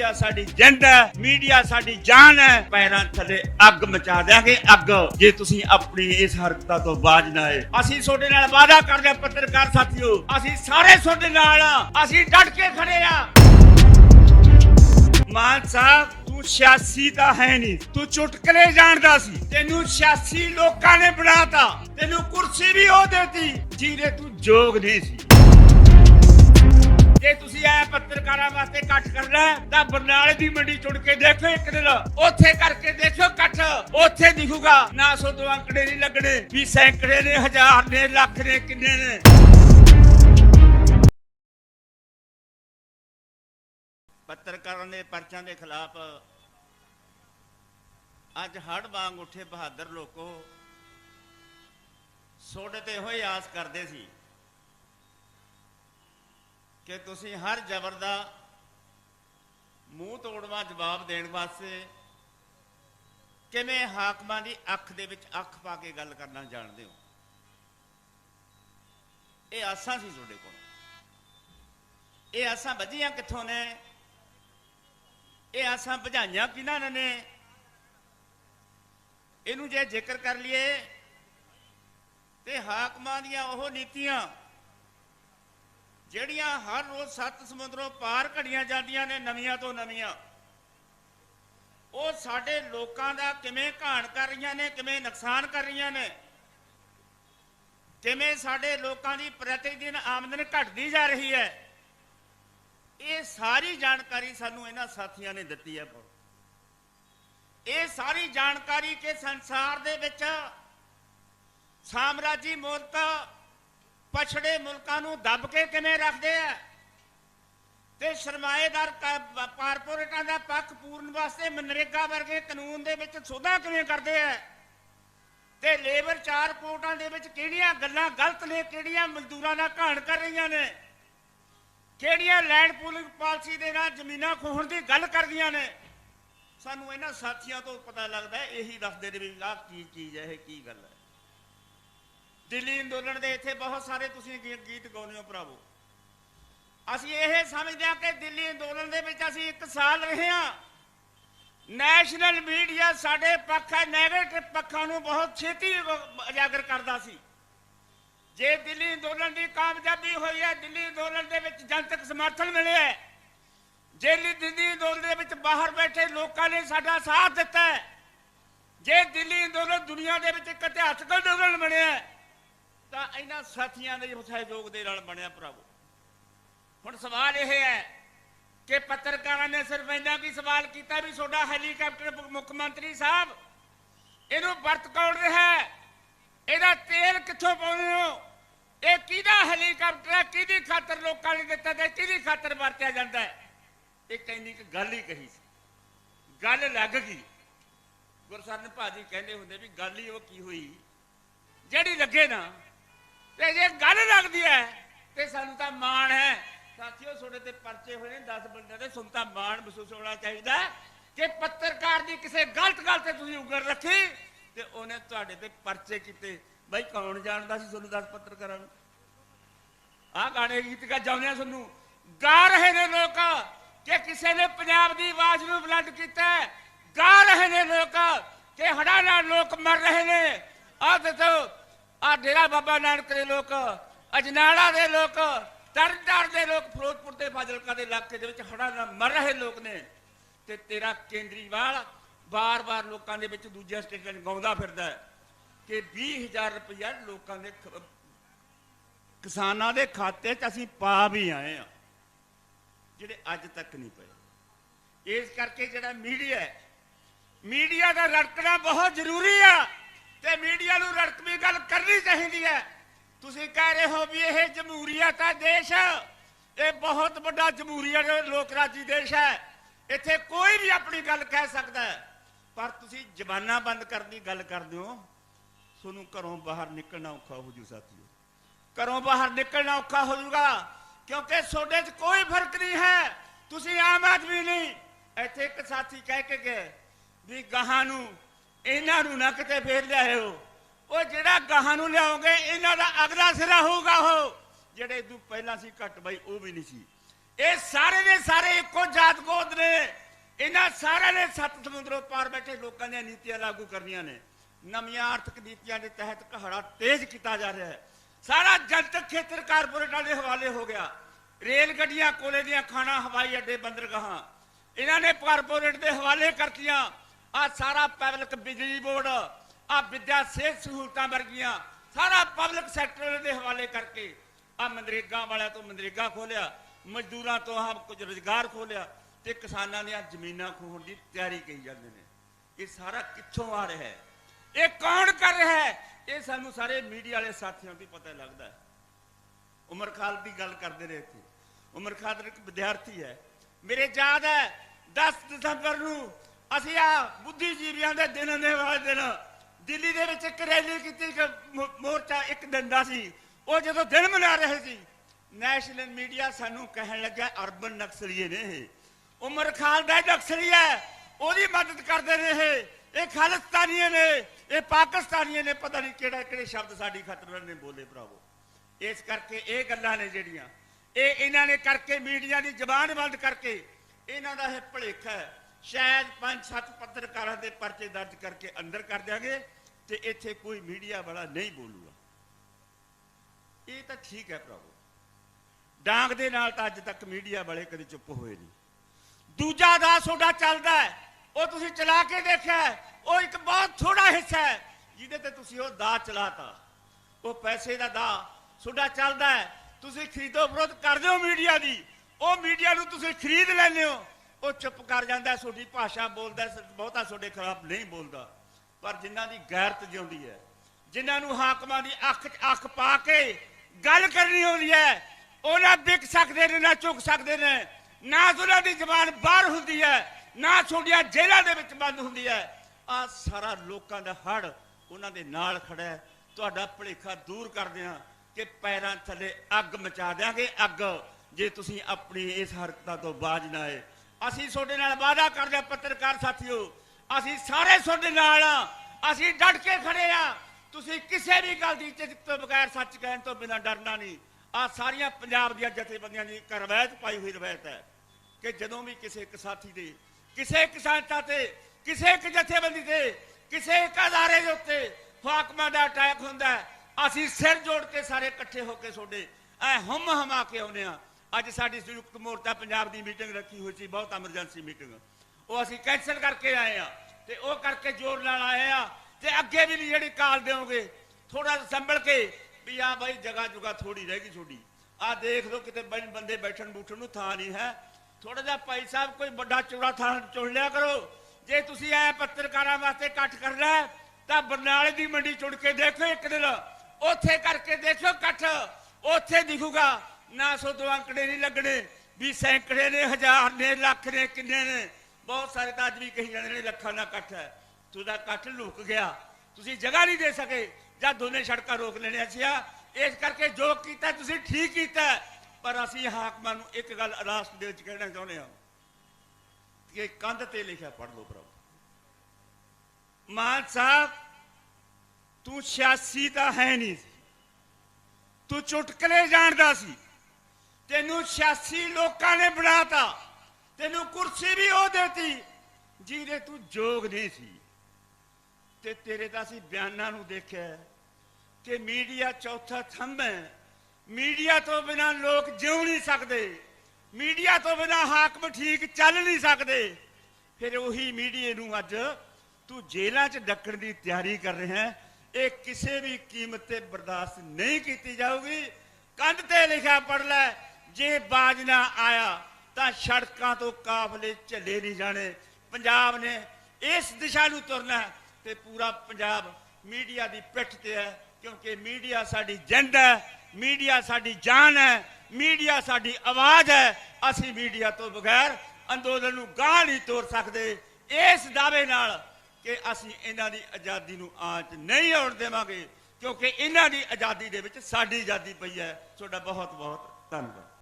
Media ਸਾਡੀ ਜਿੰਦ ਹੈ, media ਸਾਡੀ ਜਾਨ ਹੈ। ਪੈਰਾਂ ਥੱਲੇ ਅੱਗ ਮਚਾ ਦਿਆਂਗੇ, ਅੱਗ। ਜੇ ਤੁਸੀਂ ਆਪਣੀ ਇਸ ਹਰਕਤਾਂ ਤੋਂ ਬਾਜ ਨਾ ਆਏ, ਅਸੀਂ ਤੁਹਾਡੇ ਨਾਲ ਵਾਅਦਾ ਕਰਦੇ ਹਾਂ, ਪੱਤਰਕਾਰ ਸਾਥੀਓ। ਅਸੀਂ ਸਾਰੇ ਤੁਹਾਡੇ ਨਾਲ ਆ ਅਸੀਂ ਡਟ ਕੇ ਖੜੇ ਆ ਮਾਨ ਸਾਹਿਬ, ਤੂੰ 86 ਤਾਂ ਹੈ ਨਹੀਂ। ਤੂੰ ਚੁਟਕਲੇ ਜਾਣਦਾ ਸੀ। ਤੈਨੂੰ 86 ਲੋਕਾਂ ਨੇ ਬਣਾਤਾ। ਤੈਨੂੰ ਕੁਰਸੀ ਵੀ ਉਹ ਦੇਤੀ। ਜਿਹਦੇ ਤੂੰ ਯੋਗ ਨਹੀਂ ਸੀ। ਜੇ ਤੁਸੀਂ ਐ ਪੱਤਰਕਾਰਾਂ ਵਾਸਤੇ ਇਕੱਠ ਕਰਨਾ ਤਾਂ ਬਰਨਾਲੇ ਦੀ ਮੰਡੀ ਚੁਣ ਕੇ ਦੇਖੋ ਇੱਕ ਦਿਨ। ਉੱਥੇ ਕਰਕੇ ਦੇਖੋ ਇਕੱਠ। ਉੱਥੇ ਦਿਖੂਗਾ। ਨਾ ਸੋ ਦੋ ਅੰਕੜੇ ਨਹੀਂ ਲੱਗਣੇ, ਵੀ ਸੈਂਕੜੇ ਨੇ, ਹਜ਼ਾਰ ਨੇ, ਲੱਖ ਨੇ, ਕਿੰਨੇ ਨੇ। ਪੱਤਰਕਾਰਾਂ ਦੇ ਪਰਚਾਂ ਦੇ ਖਿਲਾਫ ਅੱਜ ਹੜ ਵਾਂਗ ਉੱਠੇ ਬਹਾਦਰ ਲੋਕੋ, ਸੋਡੇ ਤੇ ਹੋਏ ਆਸ ਕਰਦੇ ਸੀ ਕਿ ਤੁਸੀਂ ਹਰ ਜ਼ਬਰ ਦਾ ਮੂੰਹ ਤੋੜਵਾ, ਜਵਾਬ ਦੇਣ ਵਾਸਤੇ ਕਿਵੇਂ ਹਾਕਮਾਂ ਦੀ ਅੱਖ ਦੇ ਵਿੱਚ ਅੱਖ ਪਾ ਕੇ ਗੱਲ ਕਰਨਾ ਜਾਣਦੇ ਹੋ? ਇਹ ਆਸਾਂ ਸੀ ਤੁਹਾਡੇ ਕੋਲ। ਇਹ ਆਸਾਂ ਵੱਜੀਆਂ ਕਿੱਥੋਂ ਨੇ? ਇਹ ਆਸਾਂ ਬੁਝਾਈਆਂ ਕਿਹਨਾਂ ਨੇ? ਇਹਨੂੰ ਜੇ ਜ਼ਿਕਰ ਕਰ ਲਈਏ ਤੇ ਹਾਕਮਾਂ ਦੀਆਂ ਉਹ ਨੀਤੀਆਂ ਜਿਹੜੀਆਂ ਹਰ ਰੋਜ਼ ਸੱਤ ਸਮੁੰਦਰੋਂ ਪਾਰ ਘੜੀਆਂ ਜਾਂਦੀਆਂ ਨੇ ਨਵੀਆਂ ਤੋਂ ਨਵੀਆਂ, ਉਹ ਸਾਡੇ ਲੋਕਾਂ ਦਾ ਕਿਵੇਂ ਘਾਣ ਕਰ ਰਹੀਆਂ ਨੇ, ਕਿਵੇਂ ਨੁਕਸਾਨ ਕਰ ਰਹੀਆਂ ਨੇ, ਕਿਵੇਂ ਸਾਡੇ ਲੋਕਾਂ ਦੀ ਪ੍ਰਤੀ ਦਿਨ ਆਮਦਨ ਘਟਦੀ ਜਾ ਰਹੀ ਹੈ, ਇਹ ਸਾਰੀ ਜਾਣਕਾਰੀ ਸਾਨੂੰ ਇਹਨਾਂ ਸਾਥੀਆਂ ਨੇ ਦਿੱਤੀ ਹੈ ਇਹ ਸਾਰੀ ਜਾਣਕਾਰੀ ਕਿ ਸੰਸਾਰ ਦੇ ਵਿੱਚ ਸਾਮਰਾਜੀ ਮੁਲਕ ਪਛੜੇ ਮੁਲਕਾਂ ਨੂੰ ਦੱਬ ਕੇ ਕਿਵੇਂ ਰੱਖਦੇ ਆ? ਤੇ ਸਰਮਾਏਦਾਰ ਕਾਰਪੋਰੇਟਾਂ ਦਾ ਪੱਖ ਪੂਰਨ ਵਾਸਤੇ ਮਨਰੇਗਾ ਵਰਗੇ ਕਾਨੂੰਨ ਦੇ ਵਿੱਚ ਸੋਧਾ ਕਿਵੇਂ ਕਰਦੇ ਆ? ਤੇ ਲੇਬਰ ਚਾਰ ਕੋਟਾਂ ਦੇ ਵਿੱਚ ਕਿਹੜੀਆਂ ਗੱਲਾਂ ਗਲਤ ਨੇ, ਕਿਹੜੀਆਂ ਮਜ਼ਦੂਰਾਂ ਦਾ ਘਾਣ ਕਰ ਰਹੀਆਂ ਨੇ? ਕਿਹੜੀਆਂ ਲੈਂਡ ਪੂਲਿੰਗ ਪਾਲਿਸੀ ਦੇ ਨਾਲ ਜ਼ਮੀਨਾਂ ਖੋਹਣ ਦੀ ਗੱਲ ਕਰਦੀਆਂ ਨੇ? ਸਾਨੂੰ ਇਹਨਾਂ ਸਾਥੀਆਂ ਤੋਂ ਪਤਾ ਲੱਗਦਾ ਇਹੀ ਦੱਸਦੇ ਨੇ ਵੀ ਆਹ ਕੀ ਚੀਜ਼ ਹੈ, ਇਹ ਕੀ ਗੱਲ ਹੈ। ਦਿੱਲੀ ਅੰਦੋਲਨ ਦੇ ਇੱਥੇ ਬਹੁਤ ਸਾਰੇ ਤੁਸੀਂ ਗੀਤ ਗਾਉਂਦੇ ਹੋ ਭਰਾਵੋ। ਅਸੀਂ ਇਹ ਸਮਝਦੇ ਹਾਂ ਕਿ ਦਿੱਲੀ ਅੰਦੋਲਨ ਦੇ ਵਿੱਚ ਅਸੀਂ ਇੱਕ ਸਾਲ ਰਹੇ ਹਾਂ। ਨੈਸ਼ਨਲ ਮੀਡੀਆ ਸਾਡੇ ਪੱਖ ਨੈਗੇਟਿਵ ਪੱਖਾਂ ਨੂੰ ਬਹੁਤ ਛੇਤੀ ਉਜਾਗਰ ਕਰਦਾ ਸੀ। ਜੇ ਦਿੱਲੀ ਅੰਦੋਲਨ ਦੀ ਕਾਮਯਾਬੀ ਹੋਈ ਹੈ ਦਿੱਲੀ ਅੰਦੋਲਨ ਦੇ ਵਿੱਚ ਜਨਤਕ ਸਮਰਥਨ ਮਿਲਿਆ ਹੈ। ਜੇ ਦਿੱਲੀ ਅੰਦੋਲਨ ਦੇ ਵਿੱਚ ਬਾਹਰ ਬੈਠੇ ਲੋਕਾਂ ਨੇ ਸਾਡਾ ਸਾਥ ਦਿੱਤਾ ਹੈ। ਜੇ ਦਿੱਲੀ ਅੰਦੋਲਨ ਦੁਨੀਆ ਦੇ ਵਿੱਚ ਇੱਕ ਇਤਿਹਾਸਕ ਅੰਦੋਲਨ ਬਣਿਆ ਹੈ, ਤਾਂ ਇਹਨਾਂ ਸਾਥੀਆਂ ਦੇ ਸਹਿਯੋਗ ਦੇ ਨਾਲ ਬਣਿਆ ਭਰਾਵੋ ਹੁਣ ਸਵਾਲ ਇਹ ਹੈ ਕਿ ਪੱਤਰਕਾਰਾਂ ਨੇ ਸਿਰਫ ਇੰਨਾ ਕੀ ਸਵਾਲ ਕੀਤਾ ਵੀ ਤੁਹਾਡਾ ਹੈਲੀਕਾਪਟਰ ਮੁੱਖ ਮੰਤਰੀ ਸਾਹਿਬ, ਇਹਨੂੰ ਵਰਤ ਕੌਣ ਰਿਹਾ ਇਹਦਾ ਤੇਲ ਕਿੱਥੋਂ ਪਾਉਂਦੇ ਹੋ? ਇਹ ਕਿਹਦਾ ਹੈਲੀਕਾਪਟਰ ਹੈ? ਕਿਹਦੀ ਖਾਤਰ ਲੋਕਾਂ ਨੇ ਦਿੱਤਾ ਤੇ ਕਿਹਦੀ ਖਾਤਰ ਵਰਤਿਆ ਜਾਂਦਾ ਹੈ? ਇਹ ਕਹਿੰਦੀ ਕਿ ਗੱਲ ਹੀ ਕਹੀ ਸੀ। ਗੱਲ ਲੱਗ ਗਈ। ਗੁਰਸਰਨ ਭਾਜੀ ਕਹਿੰਦੇ ਹੁੰਦੇ ਵੀ ਗੱਲ ਹੀ ਉਹ ਕੀ ਹੋਈ? ਜਿਹੜੀ ਲੱਗੇ ਨਾ ਤੇ ਜੇ ਗੱਲ ਲੱਗਦੀ ਹੈ, ਤੇ ਸਾਨੂੰ ਤਾਂ ਮਾਣ ਹੈ। ਸਾਥੀਓ, ਤੁਹਾਡੇ ਤੇ ਪਰਚੇ ਹੋਏ ਨੇ 10 ਬੰਦਿਆਂ ਦੇ ਸਾਨੂੰ ਤਾਂ ਮਾਣ ਮਹਿਸੂਸ ਹੋਣਾ ਚਾਹੀਦਾ ਕਿ ਪੱਤਰਕਾਰ ਦੀ ਕਿਸੇ ਗਲਤ ਗੱਲ ਤੇ ਤੁਸੀਂ ਉਗਰ ਰੱਖੀ, ਤੇ ਉਹਨੇ ਤੁਹਾਡੇ ਤੇ ਪਰਚੇ ਕੀਤੇ। ਬਈ, ਕੌਣ ਜਾਣਦਾ ਸੀ ਤੁਹਾਨੂੰ 10 ਪੱਤਰਕਾਰਾਂ ਨੂੰ? ਆਹ ਗਾਣੇ ਗੀਤ ਗਾ ਜਾਉਂਦੇ ਸਾਨੂੰ ਗਾ ਰਹੇ ਨੇ ਲੋਕ ਕਿ ਕਿਸੇ ਨੇ ਪੰਜਾਬ ਦੀ ਆਵਾਜ਼ ਨੂੰ ਬੁਲੰਦ ਕੀਤਾ ਗਾ ਰਹੇ ਨੇ ਲੋਕ ਕਿ ਹੜਾ ਨਾਲ ਲੋਕ ਮਰ ਰਹੇ ਨੇ। ਆਹ ਦੱਸੋ ਆਹ ਡੇਰਾ ਬਾਬਾ ਨਾਨਕ ਦੇ ਲੋਕ, ਅਜਨਾਲਾ ਦੇ ਲੋਕ ਤਰਨਤਾਰ ਦੇ ਲੋਕ, ਫਿਰੋਜ਼ਪੁਰ ਦੇ ਫਾਜ਼ਿਲਕਾ ਦੇ ਇਲਾਕੇ ਦੇ ਵਿੱਚ ਹੜਾ ਨਾਲ ਮਰ ਰਹੇ ਲੋਕ ਨੇ। ਤੇ ਤੇਰਾ ਕੇਂਦਰੀਵਾਲ ਬਾਰ-ਬਾਰ ਲੋਕਾਂ ਦੇ ਵਿੱਚ ਦੂਜੇ ਸਟੇਟਾਂ 'ਚ ਗਾਉਂਦਾ ਫਿਰਦਾ ਹੈ ਕਿ 20000 ਰੁਪਇਆ ਲੋਕਾਂ ਦੇ ਕਿਸਾਨਾਂ ਦੇ ਖਾਤੇ 'ਚ ਅਸੀਂ ਪਾ ਵੀ ਆਏ ਆ ਜਿਹੜੇ ਅੱਜ ਤੱਕ ਨਹੀਂ ਪਏ। ਇਸ ਕਰਕੇ ਜਿਹੜਾ ਮੀਡੀਆ ਹੈ, ਮੀਡੀਆ ਦਾ ਰੜਕਣਾ ਬਹੁਤ ਜ਼ਰੂਰੀ ਆ। ਤੇ ਮੀਡੀਆ ਨੂੰ ਰੜਕਵੀਂ ਗੱਲ ਕਰਨੀ ਚਾਹੀਦੀ ਹੈ। ਤੁਸੀਂ ਕਹਿ ਰਹੇ ਹੋ ਵੀ ਇਹ ਜਮਹੂਰੀਅਤ ਹੈ ਦੇਸ਼ ਇਹ ਬਹੁਤ ਵੱਡਾ ਜਮਹੂਰੀਅਤ ਲੋਕ ਰਾਜੀ ਦੇਸ਼ ਹੈ। ਇੱਥੇ ਕੋਈ ਵੀ ਆਪਣੀ ਗੱਲ ਕਹਿ ਸਕਦਾ ਹੈ। ਪਰ ਤੁਸੀਂ ਜ਼ਬਾਨਾਂ ਬੰਦ ਕਰਨ ਦੀ ਗੱਲ ਕਰਦੇ ਹੋ। ਤੁਹਾਨੂੰ ਘਰੋਂ ਬਾਹਰ ਨਿਕਲਣਾ ਔਖਾ ਹੋ ਜੂ ਸਾਥੀਓ। ਘਰੋਂ ਬਾਹਰ ਨਿਕਲਣਾ ਔਖਾ ਹੋ ਜਾਊਗਾ ਕਿਉਂਕਿ ਤੁਹਾਡੇ 'ਚ ਕੋਈ ਫ਼ਰਕ ਨਹੀਂ ਹੈ। ਤੁਸੀਂ ਆਮ ਆਦਮੀ ਨਹੀਂ। ਇੱਥੇ ਇੱਕ ਸਾਥੀ ਕਹਿ ਕੇ ਗਏ ਵੀ ਗਾਹਾਂ ਨੂੰ ਇਹਨਾਂ ਨੂੰ ਨਾ ਕਿਤੇ ਫੇਰ ਲਿਆਇਓ। ਉਹ ਜਿਹੜਾ ਗਾਹਾਂ ਨੂੰ ਲਿਆਓਗੇ, ਇਹਨਾਂ ਦਾ ਅਗਲਾ ਸਿਰਾ ਹੋਊਗਾ ਉਹ। ਜਿਹੜੇ ਤੂੰ ਪਹਿਲਾਂ ਸੀ, ਘੱਟ ਬਈ, ਉਹ ਵੀ ਨਹੀਂ ਸੀ। ਇਹ ਸਾਰੇ ਦੇ ਸਾਰੇ ਇੱਕੋ ਜਾਤ ਗੋਦ ਨੇ। ਇਹਨਾਂ ਸਾਰਿਆਂ ਨੇ ਸੱਤ ਸਮੁੰਦਰੋਂ ਪਾਰ ਬੈਠੇ ਲੋਕਾਂ ਦੀਆਂ ਨੀਤੀਆਂ ਲਾਗੂ ਕਰਨੀਆਂ ਨੇ। ਨਵੀਆਂ ਆਰਥਿਕ ਨੀਤੀਆਂ ਦੇ ਤਹਿਤ ਘੜਾ ਤੇਜ਼ ਕੀਤਾ ਜਾ ਰਿਹਾ ਹੈ। ਸਾਰਾ ਜਨਤਕ ਖੇਤਰ ਕਾਰਪੋਰੇਟਾਂ ਦੇ ਹਵਾਲੇ ਹੋ ਗਿਆ। ਰੇਲ ਗੱਡੀਆਂ, ਕੋਲੇ ਦੀਆਂ ਖਾਣਾ, ਹਵਾਈ ਅੱਡੇ, ਬੰਦਰਗਾਹਾਂ। ਇਹਨਾਂ ਨੇ ਕਾਰਪੋਰੇਟ ਦੇ ਹਵਾਲੇ ਕਰਤੀਆਂ। ਆ ਸਾਰਾ ਪਬਲਿਕ ਬਿਜਲੀ ਬੋਰਡ, ਆ ਵਿਦਿਆ ਸਿਹਤ ਸਹੂਲਤਾਂ ਵਰਗੀਆਂ ਸਾਰਾ ਪਬਲਿਕ ਸੈਕਟਰ ਦੇ ਹਵਾਲੇ ਕਰਕੇ ਆ ਮਨਰੇਗਾ ਵਾਲਿਆਂ ਤੋਂ ਮਨਰੇਗਾ ਖੋਲਿਆ, ਮਜ਼ਦੂਰਾਂ ਤੋਂ ਆ ਕੁਝ ਰੁਜ਼ਗਾਰ ਖੋਲਿਆ ਤੇ ਕਿਸਾਨਾਂ ਦੀਆਂ ਜ਼ਮੀਨਾਂ ਖੋਹਣ ਦੀ ਤਿਆਰੀ ਕਰੀ ਜਾਂਦੇ ਨੇ। ਇਹ ਸਾਰਾ ਕਿੱਥੋਂ ਆ ਰਿਹਾ ਹੈ? ਇਹ ਕੌਣ ਕਰ ਰਿਹਾ ਹੈ? ਇਹ ਸਾਨੂੰ ਸਾਰੇ ਮੀਡੀਆ ਵਾਲੇ ਸਾਥੀਆਂ ਨੂੰ ਪਤਾ ਲੱਗਦਾ ਹੈ। ਉਮਰ ਖਾਲਦ ਦੀ ਗੱਲ ਕਰਦੇ ਰਹੇ ਇੱਥੇ। ਉਮਰ ਖਾਲਦ ਇੱਕ ਵਿਦਿਆਰਥੀ ਹੈ। ਮੇਰੇ ਯਾਦ ਹੈ 10 ਦਸੰਬਰ ਨੂੰ ਅਸੀਂ ਆ ਬੁੱਧੀਜੀਵੀਆਂ ਦੇ ਦਿਨ ਦੇ ਵਾਲੇ ਦਿਨ ਦਿੱਲੀ ਦੇ ਵਿੱਚ ਇੱਕ ਰੈਲੀ ਕੀਤੀ, ਇੱਕ ਮੋਰਚਾ ਇੱਕ ਦਿਨ ਦਾ ਸੀ। ਉਹ ਜਦੋਂ ਦਿਨ ਮਨਾ ਰਹੇ ਸੀ, ਨੈਸ਼ਨਲ ਮੀਡੀਆ ਸਾਨੂੰ ਕਹਿਣ ਲੱਗਾ ਅਰਬਨ ਨਕਸਲੀਏ ਨੇ ਇਹ। ਉਮਰ ਖਾਲਦ ਹੈ ਨਕਸਲੀ ਹੈ, ਉਹਦੀ ਮਦਦ ਕਰਦੇ ਨੇ ਇਹ। ਇਹ ਖਾਲਿਸਤਾਨੀਏ ਨੇ, ਇਹ ਪਾਕਿਸਤਾਨੀਏ ਨੇ, ਪਤਾ ਨਹੀਂ ਕਿਹੜਾ, ਕਿਹੜੇ ਸ਼ਬਦ ਸਾਡੀ ਖਾਤਰ ਨੇ ਬੋਲੇ ਭਰਾਵੋ। ਇਸ ਕਰਕੇ ਇਹ ਗੱਲਾਂ ਨੇ ਜਿਹੜੀਆਂ, ਇਹ ਇਹਨਾਂ ਨੇ ਕਰਕੇ ਮੀਡੀਆ ਦੀ ਜ਼ਬਾਨ ਬੰਦ ਕਰਕੇ, ਇਹਨਾਂ ਦਾ ਇਹ ਭਲੇਖਾ ਹੈ। ਸ਼ਾਇਦ ਪੰਜ ਸੱਤ ਪੱਤਰਕਾਰਾਂ ਦੇ ਪਰਚੇ ਦਰਜ ਕਰਕੇ ਅੰਦਰ ਕਰ ਦਿਆਂਗੇ ਤੇ ਇੱਥੇ ਕੋਈ ਮੀਡੀਆ ਵਾਲਾ ਨਹੀਂ ਬੋਲੂਗਾ। ਇਹ ਤਾਂ ਠੀਕ ਹੈ ਭਰਾਵੋ। ਡਾਂਗ ਦੇ ਨਾਲ ਤਾਂ ਅੱਜ ਤੱਕ ਮੀਡੀਆ ਵਾਲੇ ਕਦੇ ਚੁੱਪ ਹੋਏ ਨਹੀਂ। ਦੂਜਾ ਦਾ ਤੁਹਾਡਾ ਚੱਲਦਾ ਹੈ। ਉਹ ਤੁਸੀਂ ਚਲਾ ਕੇ ਦੇਖਿਆ ਉਹ ਇੱਕ ਬਹੁਤ ਥੋੜਾ ਹਿੱਸਾ ਹੈ। ਜਿਹਦੇ ਤੇ ਤੁਸੀਂ ਉਹ ਦਾ ਚਲਾਤਾ। ਉਹ ਪੈਸੇ ਦਾ ਦਾ ਤੁਹਾਡਾ ਚੱਲਦਾ ਹੈ। ਤੁਸੀਂ ਖਰੀਦੋ ਵਿਰੋਧ ਕਰਦੇ ਹੋ ਮੀਡੀਆ ਦੀ। ਉਹ ਮੀਡੀਆ ਨੂੰ ਤੁਸੀਂ ਖਰੀਦ ਲੈਂਦੇ ਹੋ। ਉਹ ਚੁੱਪ ਕਰ ਜਾਂਦਾ ਤੁਹਾਡੀ ਭਾਸ਼ਾ ਬੋਲਦਾ ਹੈ, ਬਹੁਤਾ ਤੁਹਾਡੇ ਖਿਲਾਫ ਨਹੀਂ ਬੋਲਦਾ। ਪਰ ਜਿਨ੍ਹਾਂ ਦੀ ਗੈਰਤ ਜਿਉਂਦੀ ਹੈ ਜਿਨ੍ਹਾਂ ਨੂੰ ਹਾਕਮਾਂ ਦੀ ਅੱਖ 'ਚ ਅੱਖ ਪਾ ਕੇ ਗੱਲ ਕਰਨੀ ਹੁੰਦੀ ਹੈ ਉਹ ਨਾ ਵਿਕ ਸਕਦੇ ਨੇ ਨਾ ਝੁਕ ਸਕਦੇ ਨੇ ਨਾ ਉਹਨਾਂ ਦੀ ਜ਼ਬਾਨ ਬਾਹਰ ਹੁੰਦੀ ਹੈ ਨਾ ਛੋਟੀਆਂ ਜੇਲ੍ਹਾਂ ਦੇ ਵਿੱਚ ਬੰਦ ਹੁੰਦੀ ਹੈ। ਆ ਸਾਰਾ ਲੋਕਾਂ ਦਾ ਹੜ ਉਹਨਾਂ ਦੇ ਨਾਲ ਖੜਾ ਹੈ। ਤੁਹਾਡਾ ਭਲੇਖਾ ਦੂਰ ਕਰਦੇ ਆ ਕਿ ਪੈਰਾਂ ਥੱਲੇ ਅੱਗ ਮਚਾ ਦਿਆਂਗੇ। ਅੱਗ ਜੇ ਤੁਸੀਂ ਆਪਣੀ ਇਸ ਹਰਕਤਾਂ ਤੋਂ ਬਾਜ ਨਾ ਆਏ ਅਸੀਂ ਤੁਹਾਡੇ ਨਾਲ ਵਾਅਦਾ ਕਰਦੇ ਹਾਂ, ਪੱਤਰਕਾਰ ਸਾਥੀਓ। ਅਸੀਂ ਸਾਰੇ ਤੁਹਾਡੇ ਨਾਲ ਆ ਅਸੀਂ ਡਟ ਕੇ ਖੜੇ ਆ ਤੁਸੀਂ ਕਿਸੇ ਵੀ ਗੱਲ ਦੀ ਇੱਜ਼ਤ ਤੋਂ ਬਗੈਰ ਸੱਚ ਕਹਿਣ ਤੋਂ ਬਿਨਾਂ ਡਰਨਾ ਨਹੀਂ। ਆ ਸਾਰੀਆਂ ਪੰਜਾਬ ਦੀਆਂ ਜਥੇਬੰਦੀਆਂ ਦੀ ਇੱਕ ਰਵਾਇਤ ਪਾਈ ਹੋਈ ਰਵਾਇਤ ਹੈ ਕਿ ਜਦੋਂ ਵੀ ਕਿਸੇ ਇੱਕ ਸਾਥੀ ਦੇ, ਕਿਸੇ ਇੱਕ ਸੰਸਥਾ ਤੇ, ਕਿਸੇ ਇੱਕ ਜਥੇਬੰਦੀ ਤੇ, ਕਿਸੇ ਇੱਕ ਅਦਾਰੇ ਦੇ ਉੱਤੇ ਫਾਕਮਾ ਦਾ ਅਟੈਕ ਹੁੰਦਾ ਅਸੀਂ ਸਿਰ ਜੋੜ ਕੇ ਸਾਰੇ ਇਕੱਠੇ ਹੋ ਕੇ ਤੁਹਾਡੇ, ਐ ਹਮ ਹਮਾ ਕੇ ਆਉਂਦੇ ਆ ਅੱਜ ਸਾਡੀ ਸੰਯੁਕਤ ਮੋਰਚਾ ਪੰਜਾਬ ਦੀ ਮੀਟਿੰਗ ਰੱਖੀ ਹੋਈ ਸੀ, ਬਹੁਤ ਐਮਰਜੈਂਸੀ ਮੀਟਿੰਗ। ਉਹ ਅਸੀਂ ਕੈਂਸਲ ਕਰਕੇ ਆਏ ਆ ਤੇ ਉਹ ਕਰਕੇ ਜ਼ੋਰ ਨਾਲ ਆਏ ਆ ਤੇ ਅੱਗੇ ਵੀ ਜਿਹੜੀ ਕਾਲ ਦਿਓਗੇ ਥੋੜਾ ਸੰਭਲ ਕੇ ਵੀ ਆ ਬਾਈ ਜਗ੍ਹਾ ਜੁਗਾ ਥੋੜੀ ਰਹਿ ਗਈ ਛੋਡੀ ਆ ਦੇਖ ਲਓ ਕਿਤੇ ਬੰਦੇ ਬੈਠਣ ਬੂਠਣ ਨੂੰ ਥਾਂ ਨਹੀਂ ਹੈ। ਥੋੜਾ ਜਿਹਾ ਭਾਈ ਸਾਹਿਬ ਕੋਈ ਵੱਡਾ ਚੌੜਾ ਥਾਂ ਚੁਣ ਲਿਆ ਕਰੋ। ਜੇ ਤੁਸੀਂ ਐ ਪੱਤਰਕਾਰਾਂ ਵਾਸਤੇ ਇਕੱਠ ਕਰਨਾ ਤਾਂ ਬਰਨਾਲੇ ਦੀ ਮੰਡੀ ਚੁਣ ਕੇ ਦੇਖੋ ਇੱਕ ਦਿਨ। ਉੱਥੇ ਕਰਕੇ ਦੇਖੋ ਇਕੱਠ। ਉੱਥੇ ਦਿਖੂਗਾ ਨਾ ਸੋ ਦੋ ਅੰਕੜੇ ਨਹੀਂ ਲੱਗਣੇ, ਵੀ ਸੈਂਕੜੇ ਨੇ, ਹਜ਼ਾਰ ਨੇ, ਲੱਖ ਨੇ, ਕਿੰਨੇ ਨੇ। ਬਹੁਤ ਸਾਰੇ ਤਾਂ ਅੱਜ ਵੀ ਕਹੀ ਜਾਂਦੇ ਨੇ, ਲੱਖਾਂ ਦਾ ਇਕੱਠ ਹੈ। ਤੁਹਾਡਾ ਇਕੱਠ ਲੁਕ ਗਿਆ। ਤੁਸੀਂ ਜਗ੍ਹਾ ਨਹੀਂ ਦੇ ਸਕੇ, ਜਾਂ ਦੋਨੇ ਸੜਕਾਂ ਰੋਕ ਲੈਣੇ ਸੀਆ ਇਸ ਕਰਕੇ ਜੋ ਕੀਤਾ, ਤੁਸੀਂ ਠੀਕ ਕੀਤਾ। ਪਰ ਅਸੀਂ ਹਾਕਮਾਂ ਨੂੰ ਇੱਕ ਗੱਲ ਰਾਸ਼ਟਰ ਦੇ ਵਿੱਚ ਕਹਿਣਾ ਚਾਹੁੰਦੇ ਹਾਂ, ਕਿ ਕੰਧ ਤੇ ਲਿਖਿਆ ਪੜ ਲਓ ਪ੍ਰਭੂ। ਮਾਨ ਸਾਹਿਬ, ਤੂੰ 86 ਤਾਂ ਹੈ ਨਹੀਂ ਸੀ। ਤੂੰ ਚੁਟਕਲੇ ਜਾਣਦਾ ਸੀ। ਤੈਨੂੰ 86 ਲੋਕਾਂ ਨੇ ਬਣਾਤਾ। ਤੈਨੂੰ ਕੁਰਸੀ ਵੀ ਉਹ ਦੇਤੀ, ਜਿਹਦੇ ਤੂੰ ਯੋਗ ਨਹੀਂ ਸੀ। ਤੇ ਤੇਰੇ ਤਾਂ ਅਸੀਂ ਬਿਆਨਾਂ ਨੂੰ ਦੇਖਿਆ ਕਿ ਮੀਡੀਆ ਚੌਥਾ ਥੰਮ ਹੈ। ਮੀਡੀਆ ਤੋਂ ਬਿਨਾ ਲੋਕ ਜਿਉ ਨਹੀਂ ਸਕਦੇ। ਮੀਡੀਆ ਤੋਂ ਬਿਨਾ ਹਾਕਮ ਠੀਕ ਚੱਲ ਨਹੀਂ ਸਕਦੇ। ਫਿਰ ਉਹੀ ਮੀਡੀਏ ਨੂੰ ਅੱਜ ਤੂੰ ਜੇਲ੍ਹਾਂ 'ਚ ਡੱਕਣ ਦੀ ਤਿਆਰੀ ਕਰ ਰਿਹਾ ਹੈ। ਇਹ ਕਿਸੇ ਵੀ ਕੀਮਤ ਤੇ ਬਰਦਾਸ਼ਤ ਨਹੀਂ ਕੀਤੀ ਜਾਊਗੀ। ਕੰਧ ਤੇ ਲਿਖਿਆ ਪੜ ਲੈ। ਜੇ ਬਾਜ ਨਾ ਆਇਆ ਤਾਂ ਸੜਕਾਂ ਤੋਂ ਕਾਫਲੇ ਝੱਲੇ ਨਹੀਂ ਜਾਣੇ। ਪੰਜਾਬ ਨੇ ਇਸ ਦਿਸ਼ਾ ਨੂੰ ਤੁਰਨਾ ਹੈ ਤੇ ਪੂਰਾ ਪੰਜਾਬ ਮੀਡੀਆ ਦੀ ਪਿੱਠ ਤੇ ਹੈ, ਕਿਉਂਕਿ ਮੀਡੀਆ ਸਾਡੀ ਜਿੰਦ ਹੈ, ਮੀਡੀਆ ਸਾਡੀ ਜਾਨ ਹੈ, ਮੀਡੀਆ ਸਾਡੀ ਆਵਾਜ਼ ਹੈ। ਅਸੀਂ ਮੀਡੀਆ ਤੋਂ ਬਗੈਰ ਅੰਦੋਲਨ ਨੂੰ ਗਾਹ ਨਹੀਂ ਤੋਰ ਸਕਦੇ। ਇਸ ਦਾਅਵੇ ਨਾਲ ਕਿ ਅਸੀਂ ਇਹਨਾਂ ਦੀ ਆਜ਼ਾਦੀ ਨੂੰ ਆਂਚ ਨਹੀਂ ਆਉਣ ਦੇਵਾਂਗੇ, ਕਿਉਂਕਿ ਇਹਨਾਂ ਦੀ ਆਜ਼ਾਦੀ ਦੇ ਵਿੱਚ ਸਾਡੀ ਆਜ਼ਾਦੀ ਪਈ ਹੈ। ਤੁਹਾਡਾ ਬਹੁਤ ਬਹੁਤ ਧੰਨਵਾਦ।